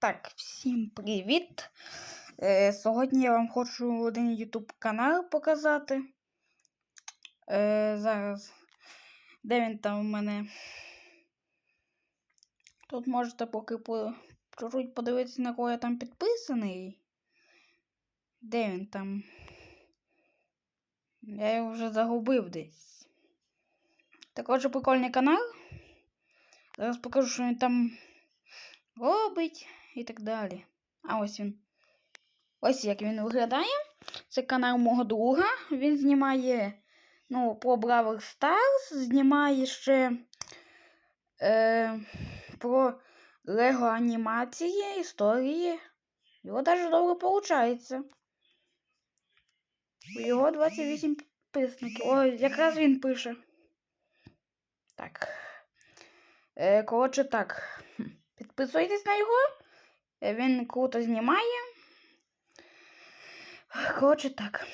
Так, всім привіт! Е, сьогодні я вам хочу один YouTube канал показати. Е, зараз. Де він там у мене? Тут можете поки по, чуть подивитися, на кого я там підписаний. Де він там? Я його вже загубив десь. Також прикольний канал. Зараз покажу, що він там робить і так далі. А ось він. Ось як він виглядає. Це канал мого друга. Він знімає ну, про Бравл Stars, знімає ще е, про Лего анімації, історії. Його навіть добре виходить. Його 28 підписників. Ой, якраз він пише. Так. Е, коротше, так. Підписуйтесь на його. Він круто знімає. Коротше, так.